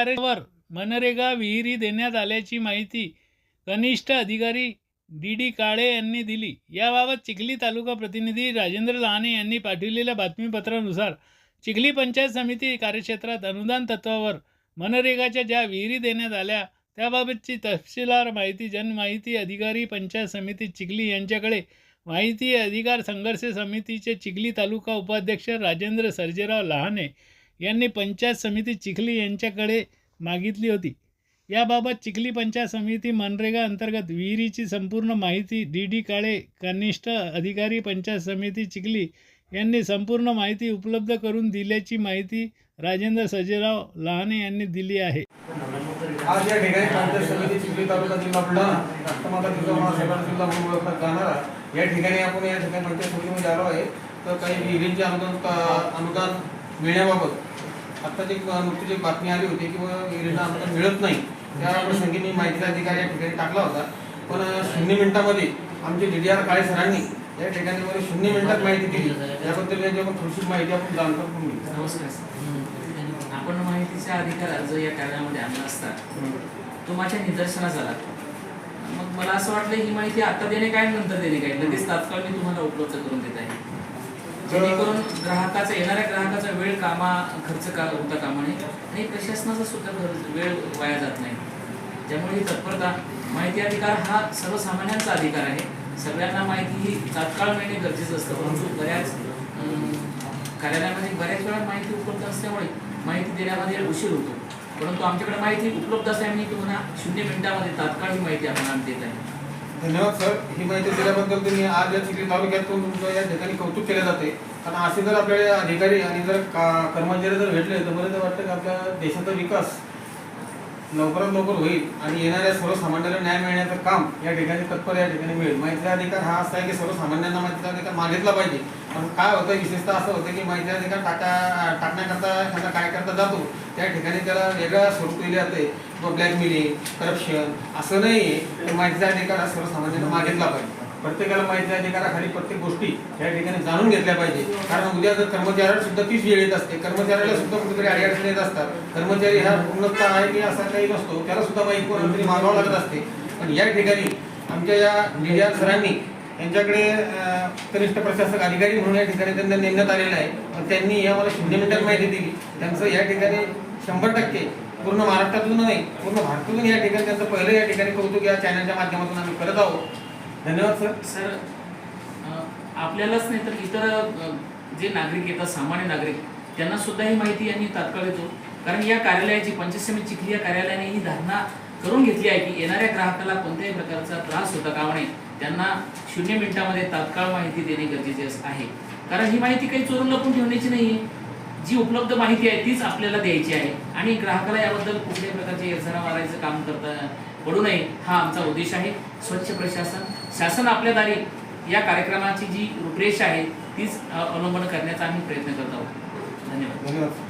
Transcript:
कार्यावर मनरेगा विहिरी देण्यात आल्याची माहिती कनिष्ठ अधिकारी डी डी काळे यांनी दिली. याबाबत चिखली तालुका प्रतिनिधी राजेंद्र लहाने यांनी पाठविलेल्या बातमीपत्रानुसार चिखली पंचायत समिती कार्यक्षेत्रात अनुदान तत्वावर मनरेगाच्या ज्या विहिरी देण्यात आल्या त्याबाबतची तपशीलवार माहिती जनमाहिती अधिकारी पंचायत समिती चिखली यांच्याकडे माहिती अधिकार संघर्ष समितीचे चिखली तालुका उपाध्यक्ष राजेंद्र सर्जेराव लहाने यांनी पंचायत समिती चिखली यांच्याकडे मागितली होती. याबाबत चिखली पंचायत समिती मनरेगा अंतर्गत विहिरीची संपूर्ण माहिती डी डी काळे कनिष्ठ अधिकारी पंचायत समिती चिखली यांनी संपूर्ण माहिती उपलब्ध करून दिल्याची माहिती राजेंद्र सजेराव लहाने यांनी दिली आहे. आज या ठिकाणी पंचायत समिती चिखली तालुका जिल्हा बुलढाणा जिल्हा म्हणून ओळखला जाणारा या ठिकाणी आपण या ठिकाणी पंचायत समितीमध्ये आलो आहे. तर काही विहिरींचे अनुदान अनुदान मिळण्याबाबत आत्ताच एक नुकतीच एक बातमी आली होती की विहिरींना अनुदान मिळत नाही. त्या प्रसंगी मी माहिती अधिकारी या ठिकाणी टाकला होता. पण शून्य मिनिटामध्ये आमचे डी डी आर काळे सरांनी या ठिकाणी मला शून्य मिनिटात माहिती दिली याबद्दल यांची आपण थोडीशी माहिती आपण घेऊ. नमस्कार आपण माहितीचा अधिकार अर्ज या कार्यामध्ये आणला असता तो माझ्या निदर्शनास आला. मग मला असं वाटलं ही माहिती आता देणे काय नंतर देणे काय? लगेच तात्काळ मी तुम्हाला उपलब्ध करून देत आहे. जेणेकरून ग्राहकाचा येणाऱ्या ग्राहकाचा वेळ कामा खर्च का होता कामा नये आणि प्रशासनाचा सुद्धा खर्च- वेळ वाया जात नाही. त्यामुळे ही तत्परता माहिती अधिकार हा सर्वसामान्यांचा अधिकार आहे. सगळ्यांना माहिती ही तात्काळ मिळणे गरजेचं असतं परंतु बऱ्याच कार्यालयामध्ये बऱ्याच वेळा माहिती उपलब्ध असल्यामुळे माहिती देण्यामध्ये उशीर होतो. परंतु आमच्याकडे माहिती उपलब्ध असल्याने किंवा शून्य मिनिटामध्ये तात्काळ ही माहिती आपण देत आहे धन्यवाद सर. ही माहिती दिल्याबद्दल तुम्ही आज या चिखली तालुक्यातून तुमचं या ठिकाणी कौतुक केले जाते. कारण असे जर आपल्याला अधिकारी आणि जर का- कर्मचारी जर भेटले तर मला तर वाटतं की आपल्या देशाचा विकास लवकरात लवकर होईल आणि येणाऱ्या सर्वसामान्यांना न्याय मिळण्याचं काम या ठिकाणी तत्पर या ठिकाणी मिळेल. माहितीचा अधिकार हा असा आहे की सर्वसामान्यांना माहितीचा अधिकार मागितला पाहिजे. पण काय होतं विशेषतः असं होतं की माहिती अधिकार टाका टाकण्याकरता एखादा काय करता जातो त्या ठिकाणी त्याला वेगळं स्वरूप दिले जाते. किंवा ब्लॅकमेलिंग करप्शन असं नाही आहे तर माहितीचा अधिकार हा सर्वसामान्यांना मागितला पाहिजे. प्रत्येकाला माहिती अधिकाराखाली प्रत्येक गोष्टी या ठिकाणी जाणून घेतल्या पाहिजे. कारण उद्या जर कर्मचाऱ्याला सुद्धा तीच वेळ येत असते. कर्मचाऱ्याला सुद्धा कुठेतरी अडीअडचणी येत असतात. कर्मचारी हा पूर्णतः आहे की असा काही नसतो. त्याला सुद्धा माहिती कोणतरी मागावं लागत असते. पण या ठिकाणी आमच्या या मीडिया सरांनी यांच्याकडे कनिष्ठ प्रशासक अधिकारी म्हणून या ठिकाणी त्यांना नेमण्यात आलेलं आहे. पण त्यांनी आम्हाला शून्य मिनिटात माहिती दिली. त्यांचं या ठिकाणी शंभर टक्के पूर्ण महाराष्ट्रातून नाही पूर्ण भारतातून या ठिकाणी त्यांचं पहिलं या ठिकाणी कौतुक या चॅनलच्या माध्यमातून आम्ही करत आहोत. धन्यवाद सर. सर आपल्यालाच नाही तर इतर जे नागरिक येतात सामान्य नागरिक त्यांना सुद्धा ही माहिती यांनी तात्काळ देतो. कारण या कार्यालयाची पंचायत समिती चिखली या कार्यालयाने ही धारणा करून घेतली आहे की येणाऱ्या ग्राहकाला कोणत्याही प्रकारचा त्रास होता कामा नये त्यांना शून्य मिनिटामध्ये तात्काळ माहिती देणे गरजेचे आहे. कारण ही माहिती काही चोरून लपून ठेवण्याची नाही आहे जी उपलब्ध माहिती आहे तीच आपल्याला द्यायची आहे. आणि ग्राहकाला याबद्दल कुठल्याही प्रकारचे येरझारा मारायचं काम करता पडू नये हा आमचा उद्देश आहे. स्वच्छ प्रशासन शासन आपल्या दारी या कार्यक्रमाची जी रूपरेषा आहे तीच अवलंबन करण्याचा आम्ही प्रयत्न करत आहोत. धन्यवाद. धन्यवाद.